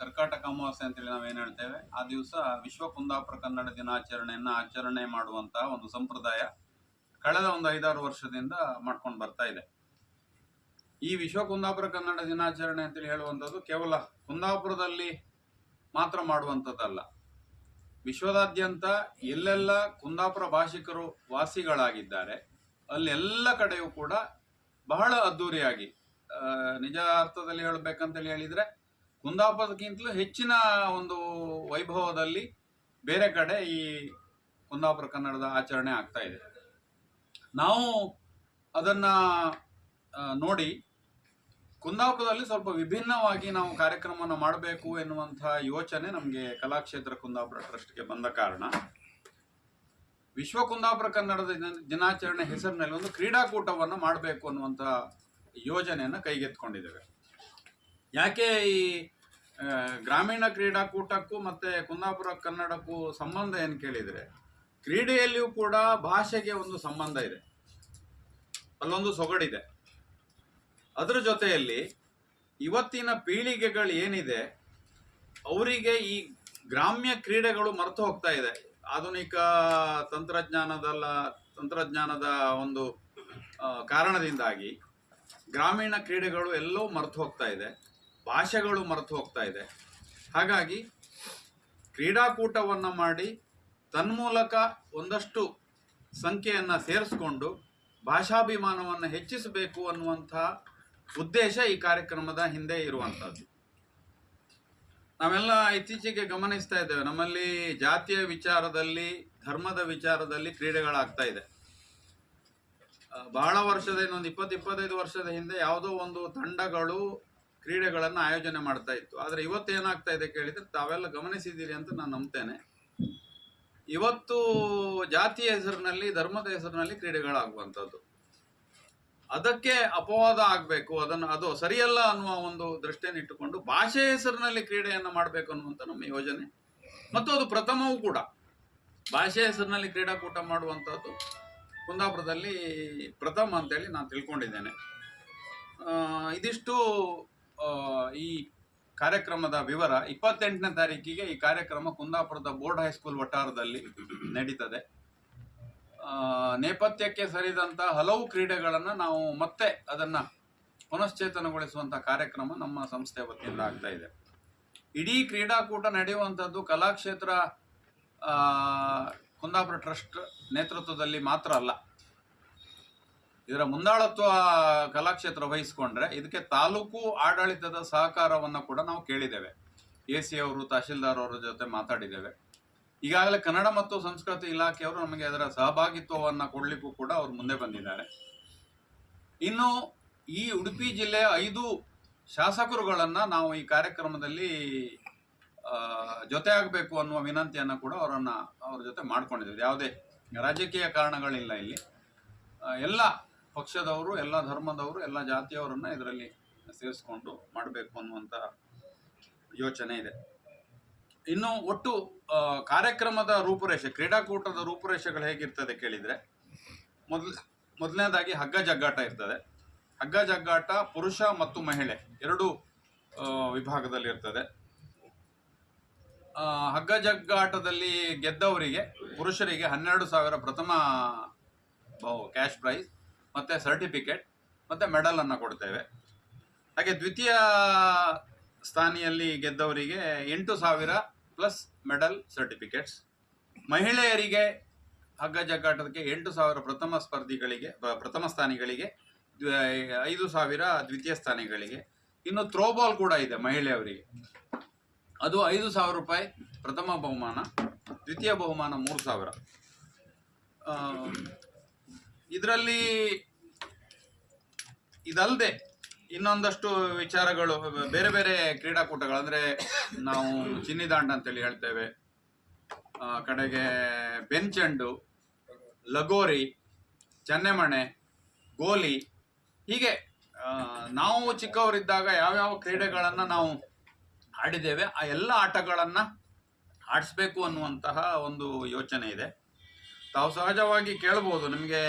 ಕರ್ಕಾಟಕ ಅಮಾವಾಸ್ಯೆ ಅಂತೇಳಿ ನಾವೇನ್ ಹೇಳ್ತೇವೆ ಆ ದಿವಸ ವಿಶ್ವ ಕುಂದಾಪುರ ಕನ್ನಡ ದಿನಾಚರಣೆಯನ್ನು ಆಚರಣೆ ಮಾಡುವಂತಹ ಒಂದು ಸಂಪ್ರದಾಯ ಕಳೆದ ಒಂದು ಐದಾರು ವರ್ಷದಿಂದ ಮಾಡ್ಕೊಂಡು ಬರ್ತಾ ಇದೆ. ಈ ವಿಶ್ವ ಕುಂದಾಪುರ ಕನ್ನಡ ದಿನಾಚರಣೆ ಅಂತೇಳಿ ಹೇಳುವಂಥದ್ದು ಕೇವಲ ಕುಂದಾಪುರದಲ್ಲಿ ಮಾತ್ರ ಮಾಡುವಂಥದ್ದಲ್ಲ. ವಿಶ್ವದಾದ್ಯಂತ ಎಲ್ಲೆಲ್ಲ ಕುಂದಾಪುರ ಭಾಷಿಕರು ವಾಸಿಗಳಾಗಿದ್ದಾರೆ. ಅಲ್ಲೆಲ್ಲ ಕಡೆಯೂ ಕೂಡ ಬಹಳ ಅದ್ದೂರಿಯಾಗಿ ಆ, ನಿಜ ಅರ್ಥದಲ್ಲಿ ಹೇಳಬೇಕಂತೇಳಿ ಹೇಳಿದ್ರೆ ಕುಂದಾಪುರಕ್ಕಿಂತಲೂ ಹೆಚ್ಚಿನ ಒಂದು ವೈಭವದಲ್ಲಿ ಬೇರೆ ಕಡೆ ಈ ಕುಂದಾಪುರ ಕನ್ನಡದ ಆಚರಣೆ ಆಗ್ತಾ ಇದೆ. ನಾವು ಅದನ್ನ ನೋಡಿ ಕುಂದಾಪುರದಲ್ಲಿ ಸ್ವಲ್ಪ ವಿಭಿನ್ನವಾಗಿ ನಾವು ಕಾರ್ಯಕ್ರಮವನ್ನು ಮಾಡಬೇಕು ಎನ್ನುವಂತಹ ಯೋಚನೆ ನಮಗೆ ಕಲಾಕ್ಷೇತ್ರ ಕುಂದಾಪುರ ಟ್ರಸ್ಟ್ಗೆ ಬಂದ ಕಾರಣ ವಿಶ್ವ ಕುಂದಾಪುರ ಕನ್ನಡದ ದಿನ- ದಿನಾಚರಣೆ ಹೆಸರಿನಲ್ಲಿ ಒಂದು ಕ್ರೀಡಾಕೂಟವನ್ನು ಮಾಡಬೇಕು ಅನ್ನುವಂತಹ ಯೋಜನೆಯನ್ನು ಕೈಗೆತ್ಕೊಂಡಿದ್ದೇವೆ ಯಾಕೆ ಈ ಗ್ರಾಮೀಣ ಕ್ರೀಡಾಕೂಟಕ್ಕೂ ಮತ್ತೆ ಕುಂದಾಪುರ ಕನ್ನಡಕ್ಕೂ ಸಂಬಂಧ ಏನು ಕೇಳಿದರೆ, ಕ್ರೀಡೆಯಲ್ಲಿಯೂ ಕೂಡ ಭಾಷೆಗೆ ಒಂದು ಸಂಬಂಧ ಇದೆ. ಅಲ್ಲೊಂದು ಸೊಗಡಿದೆ. ಅದರ ಜೊತೆಯಲ್ಲಿ ಇವತ್ತಿನ ಪೀಳಿಗೆಗಳು ಏನಿದೆ, ಅವರಿಗೆ ಈ ಗ್ರಾಮ್ಯ ಕ್ರೀಡೆಗಳು ಮರೆತು ಹೋಗ್ತಾ ಇದೆ. ಆಧುನಿಕ ತಂತ್ರಜ್ಞಾನದಲ್ಲ, ತಂತ್ರಜ್ಞಾನದ ಒಂದು ಕಾರಣದಿಂದಾಗಿ ಗ್ರಾಮೀಣ ಕ್ರೀಡೆಗಳು ಎಲ್ಲವೂ ಮರೆತು ಹೋಗ್ತಾ ಇದೆ. ಭಾಷೆಗಳು ಮರೆತು ಹೋಗ್ತಾ ಇದೆ. ಹಾಗಾಗಿ ಕ್ರೀಡಾಕೂಟವನ್ನು ಮಾಡಿ ತನ್ಮೂಲಕ ಒಂದಷ್ಟು ಸಂಖ್ಯೆಯನ್ನು ಸೇರಿಸ್ಕೊಂಡು ಭಾಷಾಭಿಮಾನವನ್ನು ಹೆಚ್ಚಿಸಬೇಕು ಅನ್ನುವಂಥ ಉದ್ದೇಶ ಈ ಕಾರ್ಯಕ್ರಮದ ಹಿಂದೆ ಇರುವಂಥದ್ದು. ನಾವೆಲ್ಲ ಇತ್ತೀಚೆಗೆ ಗಮನಿಸ್ತಾ ಇದ್ದೇವೆ. ನಮ್ಮಲ್ಲಿ ಜಾತಿಯ ವಿಚಾರದಲ್ಲಿ, ಧರ್ಮದ ವಿಚಾರದಲ್ಲಿ ಕ್ರೀಡೆಗಳಾಗ್ತಾ ಇದೆ. ಬಹಳ ವರ್ಷದ ಇನ್ನೊಂದು ಇಪ್ಪತ್ತು, ಇಪ್ಪತ್ತೈದು ವರ್ಷದ ಹಿಂದೆ ಯಾವುದೋ ಒಂದು ತಂಡಗಳು ಕ್ರೀಡೆಗಳನ್ನು ಆಯೋಜನೆ ಮಾಡ್ತಾ ಇತ್ತು. ಆದರೆ ಇವತ್ತು ಏನಾಗ್ತಾ ಇದೆ ಕೇಳಿದರೆ ತಾವೆಲ್ಲ ಗಮನಿಸಿದ್ದೀರಿ ಅಂತ ನಾನು ನಂಬ್ತೇನೆ. ಇವತ್ತು ಜಾತಿಯ ಹೆಸರಿನಲ್ಲಿ, ಧರ್ಮದ ಹೆಸರಿನಲ್ಲಿ ಕ್ರೀಡೆಗಳಾಗುವಂಥದ್ದು. ಅದಕ್ಕೆ ಅಪವಾದ ಆಗಬೇಕು, ಅದನ್ನು ಅದು ಸರಿಯಲ್ಲ ಅನ್ನುವ ಒಂದು ದೃಷ್ಟಿಯನ್ನು ಇಟ್ಟುಕೊಂಡು ಭಾಷೆ ಹೆಸರಿನಲ್ಲಿ ಕ್ರೀಡೆಯನ್ನು ಮಾಡಬೇಕು ಅನ್ನುವಂಥ ನಮ್ಮ ಯೋಜನೆ. ಮತ್ತು ಅದು ಪ್ರಥಮವೂ ಕೂಡ. ಭಾಷೆ ಹೆಸರಿನಲ್ಲಿ ಕ್ರೀಡಾಕೂಟ ಮಾಡುವಂಥದ್ದು ಕುಂದಾಪುರದಲ್ಲಿ ಪ್ರಥಮ ಅಂತೇಳಿ ನಾನು ತಿಳ್ಕೊಂಡಿದ್ದೇನೆ. ಇದಿಷ್ಟು ಈ ಕಾರ್ಯಕ್ರಮದ ವಿವರ ಇಪ್ಪತ್ತೆಂಟನೇ ತಾರೀಕಿಗೆ ಈ ಕಾರ್ಯಕ್ರಮ ಕುಂದಾಪುರದ ಬೋರ್ಡ್ ಹೈಸ್ಕೂಲ್ ವಠಾರದಲ್ಲಿ ನಡೀತದೆ. ನೇಪಥ್ಯಕ್ಕೆ ಸರಿದಂತ ಹಲವು ಕ್ರೀಡೆಗಳನ್ನು ನಾವು ಮತ್ತೆ ಅದನ್ನ ಪುನಶ್ಚೇತನಗೊಳಿಸುವಂಥ ಕಾರ್ಯಕ್ರಮ ನಮ್ಮ ಸಂಸ್ಥೆ ವತಿಯಿಂದ ಆಗ್ತಾ ಇದೆ. ಇಡೀ ಕ್ರೀಡಾಕೂಟ ನಡೆಯುವಂಥದ್ದು ಕಲಾಕ್ಷೇತ್ರ ಕುಂದಾಪುರ ಟ್ರಸ್ಟ್ ನೇತೃತ್ವದಲ್ಲಿ ಮಾತ್ರ ಅಲ್ಲ. ಇದರ ಮುಂದಾಳತ್ವ ಕಲಾಕ್ಷೇತ್ರ ವಹಿಸಿಕೊಂಡ್ರೆ ಇದಕ್ಕೆ ತಾಲೂಕು ಆಡಳಿತದ ಸಹಕಾರವನ್ನು ಕೂಡ ನಾವು ಕೇಳಿದ್ದೇವೆ. ಎ ಸಿ ಅವರು, ತಹಶೀಲ್ದಾರ್ ಅವರ ಜೊತೆ ಮಾತಾಡಿದ್ದೇವೆ. ಈಗಾಗಲೇ ಕನ್ನಡ ಮತ್ತು ಸಂಸ್ಕೃತಿ ಇಲಾಖೆಯವರು ನಮಗೆ ಅದರ ಸಹಭಾಗಿತ್ವವನ್ನು ಕೊಡಲಿಕ್ಕೂ ಕೂಡ ಅವರು ಮುಂದೆ ಬಂದಿದ್ದಾರೆ. ಇನ್ನು ಈ ಉಡುಪಿ ಜಿಲ್ಲೆಯ ಐದು ಶಾಸಕರುಗಳನ್ನು ನಾವು ಈ ಕಾರ್ಯಕ್ರಮದಲ್ಲಿ ಜೊತೆಯಾಗಬೇಕು ಅನ್ನುವ ವಿನಂತಿಯನ್ನು ಕೂಡ ಅವರನ್ನು ಅವ್ರ ಜೊತೆ ಮಾಡ್ಕೊಂಡಿದ್ದೀವಿ. ಯಾವುದೇ ರಾಜಕೀಯ ಕಾರಣಗಳಿಲ್ಲ ಇಲ್ಲಿ. ಎಲ್ಲ ಪಕ್ಷದವರು, ಎಲ್ಲ ಧರ್ಮದವರು, ಎಲ್ಲ ಜಾತಿಯವರನ್ನ ಇದರಲ್ಲಿ ಸೇರಿಸ್ಕೊಂಡು ಮಾಡಬೇಕು ಅನ್ನುವಂತ ಯೋಚನೆ ಇದೆ. ಇನ್ನು ಒಟ್ಟು ಕಾರ್ಯಕ್ರಮದ ರೂಪುರೇಷೆ, ಕ್ರೀಡಾಕೂಟದ ರೂಪುರೇಷೆಗಳು ಹೇಗಿರ್ತದೆ ಕೇಳಿದ್ರೆ, ಮೊದಲ, ಮೊದಲನೇದಾಗಿ ಹಗ್ಗ ಜಗ್ಗಾಟ ಇರ್ತದೆ. ಹಗ್ಗ ಜಗ್ಗಾಟ ಪುರುಷ ಮತ್ತು ಮಹಿಳೆ, ಎರಡು ವಿಭಾಗದಲ್ಲಿ ಇರ್ತದೆ ಹಗ್ಗ ಜಗ್ಗಾಟದಲ್ಲಿ ಗೆದ್ದವರಿಗೆ, ಪುರುಷರಿಗೆ ಹನ್ನೆರಡು ಸಾವಿರ ಪ್ರಥಮ ಕ್ಯಾಶ್ ಪ್ರೈಸ್ ಮತ್ತೆ ಸರ್ಟಿಫಿಕೇಟ್, ಮತ್ತೆ ಮೆಡಲ್ ಅನ್ನ ಕೊಡ್ತೇವೆ. ಹಾಗೆ ದ್ವಿತೀಯ ಸ್ಥಾನಿಯಲ್ಲಿ ಗೆದ್ದವರಿಗೆ ಎಂಟು ಸಾವಿರ ಪ್ಲಸ್ ಮೆಡಲ್ ಸರ್ಟಿಫಿಕೇಟ್ಸ್ ಮಹಿಳೆಯರಿಗೆ ಹಗ್ಗ ಜಗ್ಗಾಟಕ್ಕೆ ಎಂಟು ಸಾವಿರ ಪ್ರಥಮ ಸ್ಪರ್ಧಿಗಳಿಗೆ ಪ್ರಥಮ ಸ್ಥಾನಿಗಳಿಗೆ ಐದು ಸಾವಿರ ದ್ವಿತೀಯ ಸ್ಥಾನಿಗಳಿಗೆ. ಇನ್ನು ಥ್ರೋಬಾಲ್ ಕೂಡ ಇದೆ ಮಹಿಳೆಯವರಿಗೆ. ಅದು ಐದು ಸಾವಿರ ರೂಪಾಯಿ ಪ್ರಥಮ ಬಹುಮಾನ, ದ್ವಿತೀಯ ಬಹುಮಾನ ಮೂರು ಸಾವಿರ. ಇದರಲ್ಲಿ ಇದಲ್ಲದೆ ಇನ್ನೊಂದಷ್ಟು ವಿಚಾರಗಳು, ಬೇರೆ ಬೇರೆ ಕ್ರೀಡಾಕೂಟಗಳು, ಅಂದ್ರೆ ನಾವು ಚಿನ್ನಿದಾಂಡ ಅಂತೇಳಿ ಹೇಳ್ತೇವೆ. ಕಡೆಗೆ ಬೆಂಚಂಡು ಲಗೋರಿ, ಚನ್ನೆಮಣೆ, ಗೋಲಿ, ಹೀಗೆ ನಾವು ಚಿಕ್ಕವರಿದ್ದಾಗ ಯಾವ್ಯಾವ ಕ್ರೀಡೆಗಳನ್ನು ನಾವು ಆಡಿದ್ದೇವೆ, ಆ ಎಲ್ಲ ಆಟಗಳನ್ನು ಆಡಿಸ್ಬೇಕು ಅನ್ನುವಂತಹ ಒಂದು ಯೋಚನೆ ಇದೆ. ತಾವು ಸಹಜವಾಗಿ ಕೇಳ್ಬೋದು, ನಿಮಗೆ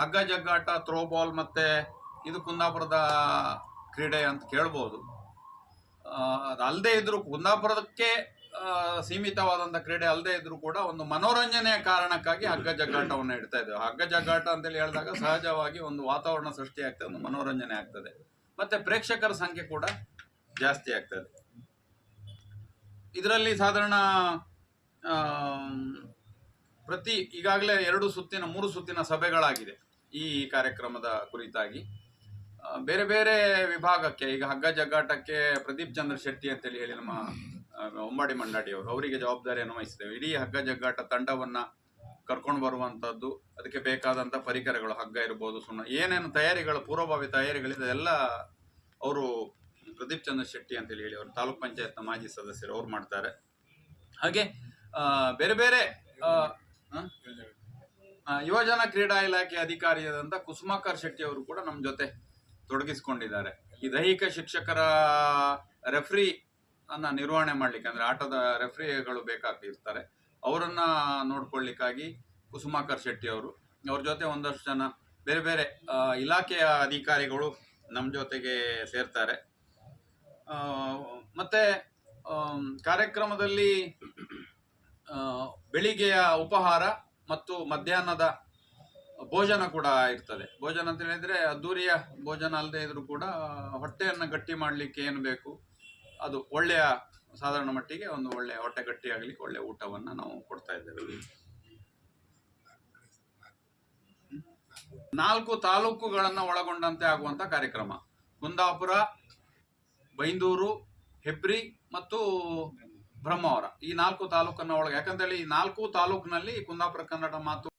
ಹಗ್ಗ ಜಗ್ಗಾಟ ಥ್ರೋಬಾಲ್ ಮತ್ತು ಇದು ಕುಂದಾಪುರದ ಕ್ರೀಡೆ ಅಂತ ಕೇಳ್ಬೋದು. ಅಲ್ಲದೆ ಇದ್ರು ಕುಂದಾಪುರಕ್ಕೆ ಸೀಮಿತವಾದಂಥ ಕ್ರೀಡೆ ಅಲ್ಲದೆ ಇದ್ರು ಕೂಡ ಒಂದು ಮನೋರಂಜನೆಯ ಕಾರಣಕ್ಕಾಗಿ ಹಗ್ಗ ಜಗ್ಗಾಟವನ್ನು ಇಡ್ತಾ ಇದ್ದೇವೆ. ಹಗ್ಗ ಜಗ್ಗಾಟ ಅಂತೇಳಿ ಹೇಳಿದಾಗ ಸಹಜವಾಗಿ ಒಂದು ವಾತಾವರಣ ಸೃಷ್ಟಿ ಆಗ್ತದೆ, ಒಂದು ಮನೋರಂಜನೆ ಆಗ್ತದೆ. ಮತ್ತೆ ಪ್ರೇಕ್ಷಕರ ಸಂಖ್ಯೆ ಕೂಡ ಜಾಸ್ತಿ ಆಗ್ತದೆ. ಇದರಲ್ಲಿ ಸಾಧಾರಣ ಪ್ರತಿ ಈಗಾಗಲೇ ಎರಡು ಸುತ್ತಿನ, ಮೂರು ಸುತ್ತಿನ ಸಭೆಗಳಾಗಿದೆ ಈ ಕಾರ್ಯಕ್ರಮದ ಕುರಿತಾಗಿ. ಬೇರೆ ಬೇರೆ ವಿಭಾಗಕ್ಕೆ, ಈಗ ಹಗ್ಗ ಜಗ್ಗಾಟಕ್ಕೆ ಪ್ರದೀಪ್ ಚಂದ್ರ ಶೆಟ್ಟಿ ಅಂತೇಳಿ ಹೇಳಿ ನಮ್ಮ ಒಮ್ಮಾಡಿ ಮಂಡಾಡಿಯವರು, ಅವರಿಗೆ ಜವಾಬ್ದಾರಿಯನ್ನು ವಹಿಸಿದ್ದೇವೆ. ಇಡೀ ಹಗ್ಗ ಜಗ್ಗಾಟ ತಂಡವನ್ನು ಕರ್ಕೊಂಡು ಬರುವಂಥದ್ದು, ಅದಕ್ಕೆ ಬೇಕಾದಂಥ ಪರಿಕರಗಳು, ಹಗ್ಗ ಇರ್ಬೋದು, ಸುಣ್ಣ, ಏನೇನು ತಯಾರಿಗಳು, ಪೂರ್ವಭಾವಿ ತಯಾರಿಗಳಿದೆ ಎಲ್ಲ ಅವರು ಪ್ರದೀಪ್ ಚಂದ್ರ ಶೆಟ್ಟಿ ಅಂತೇಳಿ ಹೇಳಿ ಅವರು ತಾಲೂಕ್ ಪಂಚಾಯತ್ನ ಮಾಜಿ ಸದಸ್ಯರು, ಅವ್ರು ಮಾಡ್ತಾರೆ. ಹಾಗೆ ಬೇರೆ ಬೇರೆ ಯುವಜನ ಕ್ರೀಡಾ ಇಲಾಖೆ ಅಧಿಕಾರಿಯಾದಂತ ಕುಸುಮಾಕರ್ ಶೆಟ್ಟಿ ಅವರು ಕೂಡ ನಮ್ಮ ಜೊತೆ ತೊಡಗಿಸಿಕೊಂಡಿದ್ದಾರೆ. ಈ ದೈಹಿಕ ಶಿಕ್ಷಕರ ರೆಫ್ರಿ ಅನ್ನ ನಿರ್ವಹಣೆ ಮಾಡ್ಲಿಕ್ಕೆ, ಅಂದ್ರೆ ಆಟದ ರೆಫ್ರಿಗಳು ಬೇಕಾಗ್ತಿರ್ತಾರೆ. ಅವರನ್ನ ನೋಡ್ಕೊಳ್ಳಿಕ್ಕಾಗಿ ಕುಸುಮಾಕರ್ ಶೆಟ್ಟಿ ಅವರು, ಅವ್ರ ಜೊತೆ ಒಂದಷ್ಟು ಜನ ಬೇರೆ ಬೇರೆ ಇಲಾಖೆಯ ಅಧಿಕಾರಿಗಳು ನಮ್ಮ ಜೊತೆಗೆ ಸೇರ್ತಾರೆ. ಮತ್ತೆ ಕಾರ್ಯಕ್ರಮದಲ್ಲಿ ಬೆಳಿಗ್ಗೆಯ ಉಪಹಾರ ಮತ್ತು ಮಧ್ಯಾಹ್ನದ ಭೋಜನ ಕೂಡ ಇರ್ತದೆ. ಭೋಜನ ಅಂತ ಹೇಳಿದ್ರೆ ಅದ್ದೂರಿಯ ಭೋಜನ ಅಲ್ಲದೆ ಇದ್ರೂ ಕೂಡ ಹೊಟ್ಟೆಯನ್ನು ಗಟ್ಟಿ ಮಾಡಲಿಕ್ಕೆ ಏನು ಬೇಕು? ಅದು ಒಳ್ಳೆಯ ಸಾಧಾರಣ ಮಟ್ಟಿಗೆ ಒಂದು ಒಳ್ಳೆಯ ಹೊಟ್ಟೆ ಗಟ್ಟಿ ಆಗಲಿಕ್ಕೆ ಒಳ್ಳೆಯ ಊಟವನ್ನು ನಾವು ಕೊಡ್ತಾ ಇದ್ದೇವೆ. ನಾಲ್ಕು ತಾಲೂಕುಗಳನ್ನು ಒಳಗೊಂಡಂತೆ ಆಗುವಂತ ಕಾರ್ಯಕ್ರಮ. ಕುಂದಾಪುರ, ಬೈಂದೂರು, ಹೆಬ್ರಿ ಮತ್ತು ಬ್ರಹ್ಮಾವರ ಈ ನಾಲ್ಕು ತಾಲೂಕನ್ನ ಒಳಗೆ ಯಾಕಂತೇಳಿ ಈ ನಾಲ್ಕು ತಾಲೂಕಿನಲ್ಲಿ ಕುಂದಾಪುರ ಕನ್ನಡ ಮಾತು